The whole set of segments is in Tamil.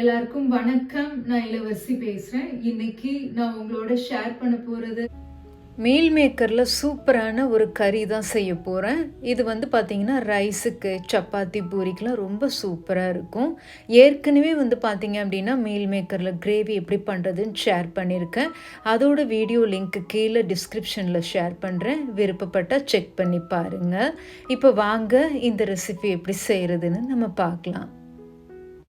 எல்லாருக்கும் வணக்கம். நான் இளவரசி பேசுறேன். இன்னைக்கு நான் உங்களோட ஷேர் பண்ண போறது. மீல் மேக்கரில் சூப்பரான ஒரு கறி தான் செய்ய போகிறேன் இது வந்து பார்த்திங்கன்னா ரைஸுக்கு சப்பாத்தி பூரிக்கெலாம் ரொம்ப சூப்பராக இருக்கும். ஏற்கனவே வந்து பார்த்திங்க அப்படின்னா மீல் மேக்கரில் கிரேவி எப்படி பண்ணுறதுன்னு ஷேர் பண்ணியிருக்கேன். அதோட வீடியோ லிங்க் கீழே டிஸ்கிரிப்ஷனில் ஷேர் பண்ணுறேன் விருப்பப்பட்டால் செக் பண்ணி பாருங்கள் இப்போ வாங்க இந்த ரெசிபி எப்படி செய்கிறதுன்னு நம்ம பார்க்கலாம்.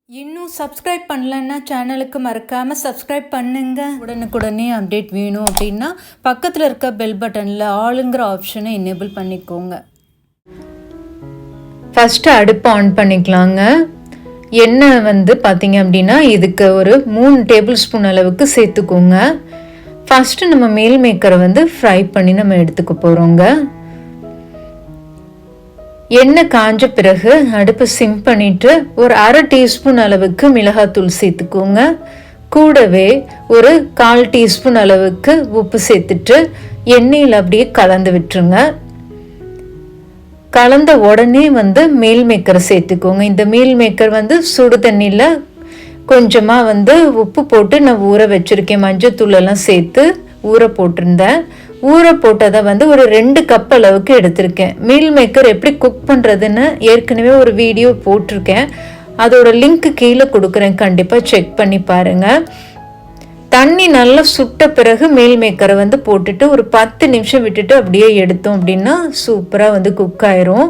இன்னும் சப்ஸ்கிரைப் பண்ணலன்னா சேனலுக்கு மறக்காமல் சப்ஸ்கிரைப் பண்ணுங்க. உடனுக்குடனே அப்டேட் வேணும் அப்படின்னா பக்கத்தில் இருக்க பெல் பட்டனில் ஆளுங்கிற ஆப்ஷனை எனேபிள் பண்ணிக்கோங்க. ஃபஸ்ட்டு அடுப்பு ஆன் பண்ணிக்கலாங்க. எண்ணெய் வந்து பார்த்தீங்க அப்படின்னா இதுக்கு ஒரு மூணு டேபிள் ஸ்பூன் அளவுக்கு சேர்த்துக்கோங்க. ஃபஸ்ட்டு நம்ம மேல் மேக்கரை வந்து ஃப்ரை பண்ணி நம்ம எடுத்துக்க போகிறோங்க எண்ணெய் காஞ்ச பிறகு அடுப்பை சிம் பண்ணிட்டு ஒரு அரை டீஸ்பூன் அளவுக்கு மிளகாத்தூள் சேர்த்துக்கோங்க. கூடவே ஒரு கால் டீஸ்பூன் அளவுக்கு உப்பு சேர்த்துட்டு எண்ணெயில் அப்படியே கலந்து விட்டுருங்க. கலந்த உடனே வந்து மீல் மேக்கரை சேர்த்துக்கோங்க. இந்த மீல் மேக்கர் வந்து சுடு தண்ணியில் கொஞ்சமாக வந்து உப்பு போட்டு நான் ஊற வச்சுருக்கேன். மஞ்சள் தூளெல்லாம் சேர்த்து ஊற போட்டிருந்தேன். ஊற போட்டதை வந்து ஒரு ரெண்டு கப் அளவுக்கு எடுத்திருக்கேன். மீல் மேக்கர் எப்படி குக் பண்ணுறதுன்னு ஏற்கனவே ஒரு வீடியோ போட்டிருக்கேன். அதோட லிங்க் கீழே கொடுக்குறேன். கண்டிப்பாக செக் பண்ணி பாருங்கள் தண்ணி நல்லா சுட்ட பிறகு மீல் மேக்கரை வந்து போட்டுட்டு ஒரு பத்து நிமிஷம் விட்டுட்டு அப்படியே எடுத்தோம் அப்படின்னா சூப்பராக வந்து குக் ஆயிரும்.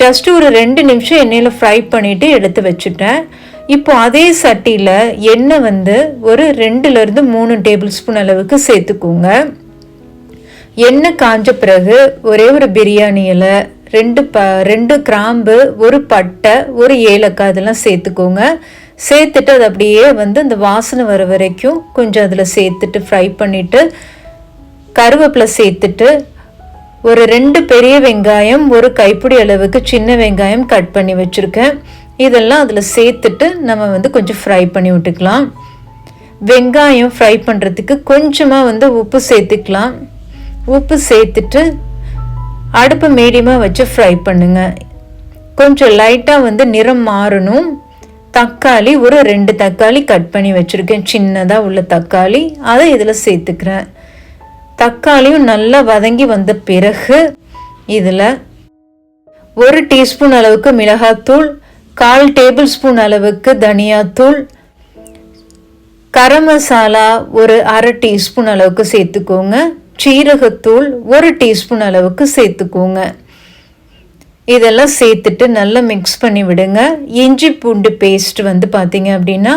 ஜஸ்ட் ஒரு ரெண்டு நிமிஷம் எண்ணெயில் ஃப்ரை பண்ணிவிட்டு எடுத்து வச்சுட்டேன். இப்போ அதே சட்டியில் எண்ணெய் வந்து ஒரு ரெண்டுலேருந்து மூணு டேபிள் ஸ்பூன் அளவுக்கு சேர்த்துக்கோங்க. எண்ணெய் காஞ்ச பிறகு ஒரே ஒரு பிரியாணி இலை ரெண்டு ப ரெண்டு கிராம்பு ஒரு பட்டை ஒரு ஏலக்காய் இதெல்லாம் சேர்த்துக்கோங்க. சேர்த்துட்டு அது அப்படியே வந்து அந்த வாசனை வர வரைக்கும் கொஞ்சம் அதில் சேர்த்துட்டு ஃப்ரை பண்ணிவிட்டு கருவேப்பிலை சேர்த்துட்டு ஒரு ரெண்டு பெரிய வெங்காயம் ஒரு கைப்பிடி அளவுக்கு சின்ன வெங்காயம் கட் பண்ணி வச்சுருக்கேன். இதெல்லாம் அதில் சேர்த்துட்டு நம்ம வந்து கொஞ்சம் ஃப்ரை பண்ணி விட்டுக்கலாம். வெங்காயம் ஃப்ரை பண்ணுறதுக்கு கொஞ்சமாக வந்து உப்பு சேர்த்துக்கலாம். உப்பு சேர்த்துட்டு அடுப்பு மீடியமாக வச்சு ஃப்ரை பண்ணுங்க. கொஞ்சம் லைட்டாக வந்து நிறம் மாறணும். தக்காளி ஒரு ரெண்டு தக்காளி கட் பண்ணி வச்சுருக்கேன். சின்னதாக உள்ள தக்காளி. அதை இதில் சேர்த்துக்கிறேன். தக்காளியும் நல்லா வதங்கி வந்த பிறகு இதில் ஒரு டீஸ்பூன் அளவுக்கு மிளகாத்தூள் கால் டேபிள் ஸ்பூன் அளவுக்கு தனியாத்தூள் கரம் மசாலா ஒரு அரை டீஸ்பூன் அளவுக்கு சேர்த்துக்கோங்க. சீரகத்தூள் ஒரு டீஸ்பூன் அளவுக்கு சேர்த்துக்கோங்க. இதெல்லாம் சேர்த்துட்டு நல்லா மிக்ஸ் பண்ணி விடுங்க. இஞ்சி பூண்டு பேஸ்ட் வந்து பார்த்தீங்க அப்படின்னா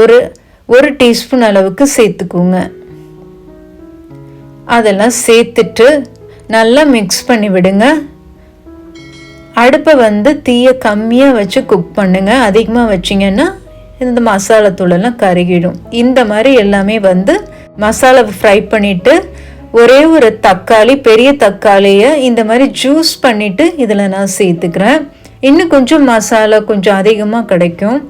ஒரு ஒரு டீஸ்பூன் அளவுக்கு சேர்த்துக்கோங்க. அதெல்லாம் சேர்த்துட்டு நல்லா மிக்ஸ் பண்ணி விடுங்க. அடுப்பை வந்து தீயை கம்மியாக வச்சு குக் பண்ணுங்கள் அதிகமாக வச்சிங்கன்னா இந்த மசாலா தூளெல்லாம் கருகிடும். இந்த மாதிரி எல்லாமே வந்து மசாலா ஃப்ரை பண்ணிவிட்டு ஒரே ஒரு தக்காளி பெரிய தக்காளியை இந்த மாதிரி ஜூஸ் பண்ணிவிட்டு இதில் நான் சேர்த்துக்கிறேன். இன்னும் கொஞ்சம் மசாலா கொஞ்சம் அதிகமாக கிடைக்கும்.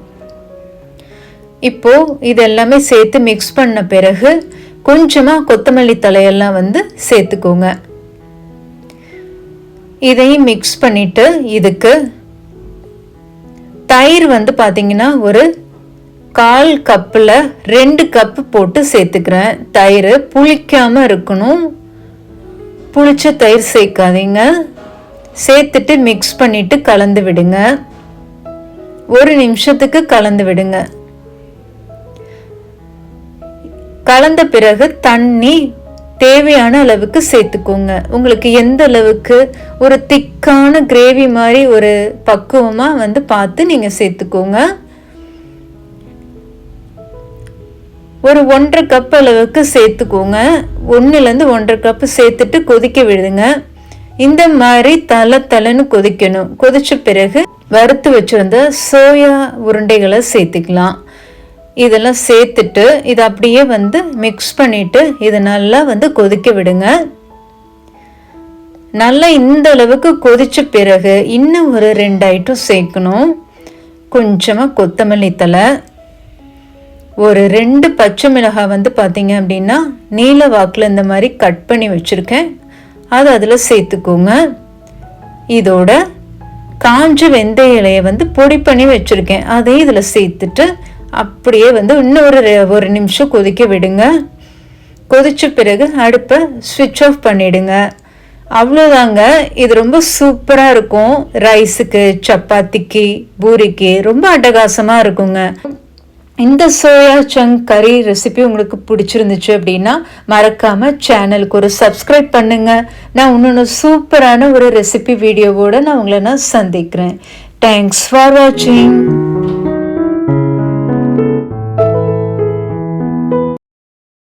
இப்போது இது எல்லாமே சேர்த்து மிக்ஸ் பண்ண பிறகு கொஞ்சமாக கொத்தமல்லி தலையெல்லாம் வந்து சேர்த்துக்கோங்க. இதையும் மிக்ஸ் பண்ணிவிட்டு இதுக்கு தயிர் வந்து பார்த்தீங்கன்னா ஒரு கால் கப்பில் ரெண்டு கப்பு போட்டு சேர்த்துக்கிறேன். தயிர் புளிக்காமல் இருக்கணும். புளிச்ச தயிர் சேர்க்காதீங்க. சேர்த்துட்டு மிக்ஸ் பண்ணிவிட்டு கலந்து விடுங்க. ஒரு நிமிஷத்துக்கு கலந்து விடுங்க. கலந்த பிறகு தண்ணி தேவையான அளவுக்கு சேர்த்துக்கோங்க. உங்களுக்கு எந்த அளவுக்கு ஒரு திக்கான கிரேவி மாதிரி ஒரு பக்குவமாக வந்து பார்த்து நீங்கள் சேர்த்துக்கோங்க. ஒரு ஒன்றரை கப் அளவுக்கு சேர்த்துக்கோங்க. ஒன்றுலேருந்து ஒன்றரை கப்பு சேர்த்துட்டு கொதிக்க விடுங்க. இந்த மாதிரி தலை தலைன்னு கொதிக்கணும். கொதிச்ச பிறகு வறுத்து வச்சுருந்த சோயா உருண்டைகளை சேர்த்துக்கலாம். இதெல்லாம் சேர்த்துட்டு இதை அப்படியே வந்து மிக்ஸ் பண்ணிவிட்டு இதை நல்லா வந்து கொதிக்க விடுங்க. நல்லா இந்த அளவுக்கு கொதிச்ச பிறகு இன்னும் ஒரு ரெண்டு ஐட்டம் சேர்க்கணும். கொஞ்சமாக கொத்தமல்லி தலை ஒரு ரெண்டு பச்சை மிளகாய் வந்து பார்த்தீங்க அப்படின்னா நீல வாக்கில் இந்த மாதிரி கட் பண்ணி வச்சுருக்கேன். அதை அதில் சேர்த்துக்கோங்க. இதோட காஞ்ச வெந்தய இலையை வந்து பொடி பண்ணி வச்சுருக்கேன். அதையும் இதில் சேர்த்துட்டு அப்படியே வந்து இன்னும் ஒரு ஒரு நிமிஷம் கொதிக்க விடுங்க. கொதிச்ச பிறகு அடுப்பை ஸ்விட்ச் ஆஃப் பண்ணிடுங்க. அவ்வளோதாங்க இது ரொம்ப சூப்பராக இருக்கும். ரைஸுக்கு சப்பாத்திக்கு பூரிக்கு ரொம்ப அட்டகாசமாக இருக்குங்க. இந்த சோயா சங்க் கறி ரெசிபி உங்களுக்கு பிடிச்சிருந்துச்சு அப்படின்னா மறக்காமல் சேனலுக்கு ஒரு சப்ஸ்கிரைப் பண்ணுங்கள் நான் இன்னொன்று சூப்பரான ஒரு ரெசிபி வீடியோவோடு நான் உங்களை நான் சந்திக்கிறேன். தேங்க்ஸ் ஃபார் வாட்சிங்